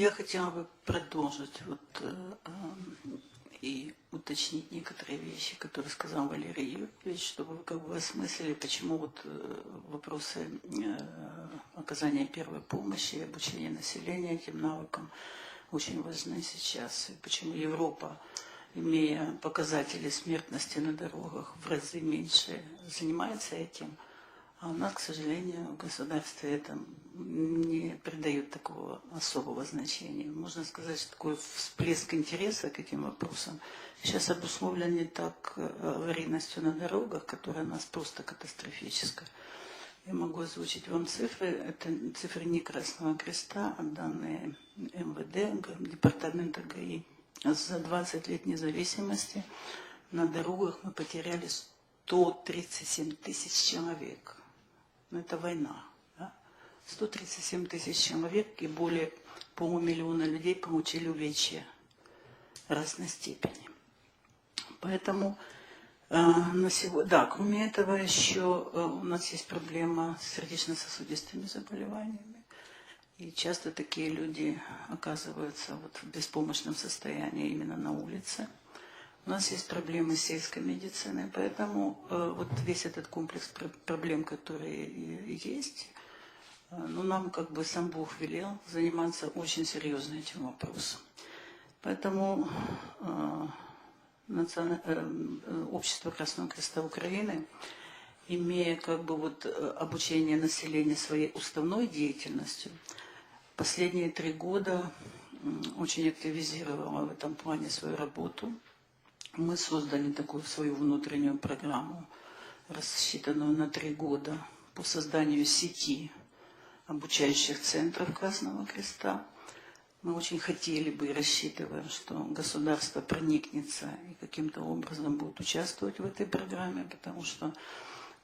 я хотела бы продолжить вот, э, э, и уточнить некоторые вещи, которые сказал Валерий Юрьевич, чтобы вы как бы осмыслили, почему вот э, вопросы э, оказания первой помощи и обучения населения этим навыкам очень важны сейчас, и почему Европа, имея показатели смертности на дорогах в разы меньше, занимается этим, а у нас, к сожалению, в государстве это не придают такого особого значения. Можно сказать, что такой всплеск интереса к этим вопросам сейчас обусловлен не так э, аварийностью на дорогах, которая у нас просто катастрофическая. Я могу озвучить вам цифры. Это цифры не Красного Креста, а данные МВД, Департамента ГАИ. За 20 лет независимости на дорогах мы потеряли 137 тысяч человек. Но это война. Да? 137 тысяч человек и более полумиллиона людей получили увечья разной степени. Поэтому э, на сегодня, да, кроме этого еще э, у нас есть проблема с сердечно-сосудистыми заболеваниями. И часто такие люди оказываются вот в беспомощном состоянии именно на улице. У нас есть проблемы с сельской медициной, поэтому э, вот весь этот комплекс пр- проблем, которые есть, э, ну, нам как бы сам Бог велел заниматься очень серьезно этим вопросом. Поэтому э, национа- э, э, Общество Красного Креста Украины, имея как бы вот э, обучение населения своей уставной деятельностью, последние три года очень активизировала в этом плане свою работу. Мы создали такую свою внутреннюю программу, рассчитанную на три года по созданию сети обучающих центров Красного Креста. Мы очень хотели бы и рассчитываем, что государство проникнется и каким-то образом будет участвовать в этой программе, потому что,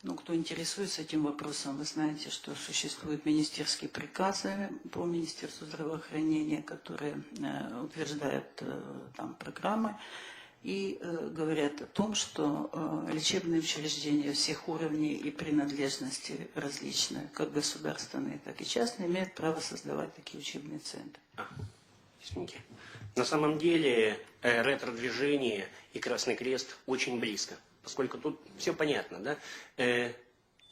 ну, кто интересуется этим вопросом, вы знаете, что существуют министерские приказы по Министерству здравоохранения, которые э, утверждают э, там программы и э, говорят о том, что э, лечебные учреждения всех уровней и принадлежности различные, как государственные, так и частные, имеют право создавать такие учебные центры. А, извините. На самом деле э, ретро-движение и Красный Крест очень близко, поскольку тут все понятно, да? Э,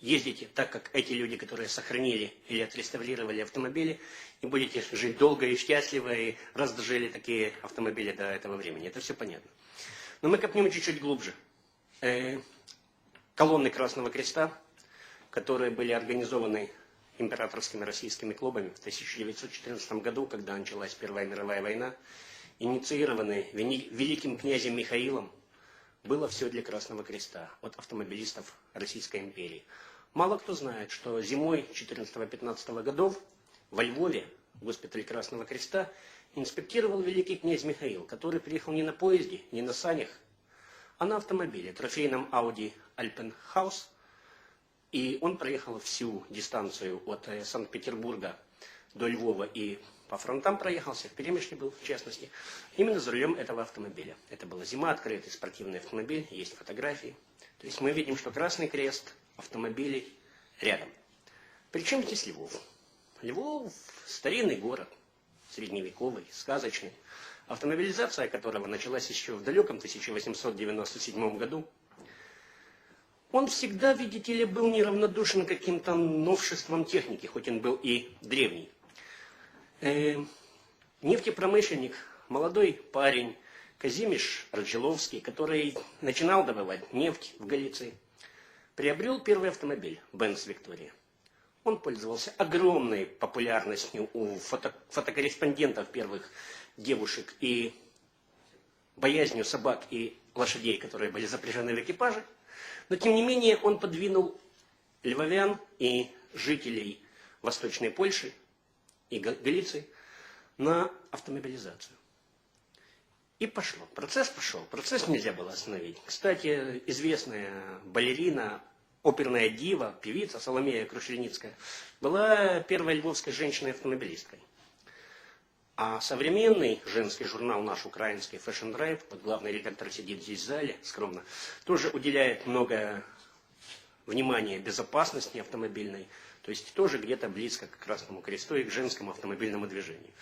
ездите так, как эти люди, которые сохранили или отреставрировали автомобили, и будете жить долго и счастливо, и раз дожили такие автомобили до этого времени. Это все понятно. Но мы копнем чуть-чуть глубже. Э, колонны Красного Креста, которые были организованы императорскими российскими клубами в 1914 году, когда началась Первая мировая война, инициированы великим князем Михаилом, было все для Красного Креста от автомобилистов Российской империи. Мало кто знает, что зимой 14-15 годов во Львове госпиталь Красного Креста инспектировал великий князь Михаил, который приехал не на поезде, не на санях, а на автомобиле, трофейном Audi Alpenhaus, и он проехал всю дистанцию от э, Санкт-Петербурга до Львова и по фронтам проехался, в Перемышле был в частности, именно за рулем этого автомобиля. Это была зима, открытый спортивный автомобиль, есть фотографии. То есть мы видим, что Красный Крест, автомобили рядом. Причем здесь Львов? Львов – старинный город, средневековый, сказочный, автомобилизация которого началась еще в далеком 1897 году. Он всегда, видите ли, был неравнодушен каким-то новшествам техники, хоть он был и древний. Э, нефтепромышленник, молодой парень, Казимиш Раджиловский, который начинал добывать нефть в Галиции, приобрел первый автомобиль Бенц Виктория. Он пользовался огромной популярностью у фото- фотокорреспондентов первых девушек и боязнью собак и лошадей, которые были запряжены в экипаже. Но, тем не менее, он подвинул львовян и жителей Восточной Польши и Га- Галиции на автомобилизацию. И пошло. Процесс пошел. Процесс нельзя было остановить. Кстати, известная балерина, оперная дива, певица Соломея Крушельницкая была первой львовской женщиной-автомобилисткой. А современный женский журнал наш украинский Fashion Drive, вот главный редактор сидит здесь в зале, скромно, тоже уделяет много внимания безопасности автомобильной, то есть тоже где-то близко к Красному Кресту и к женскому автомобильному движению.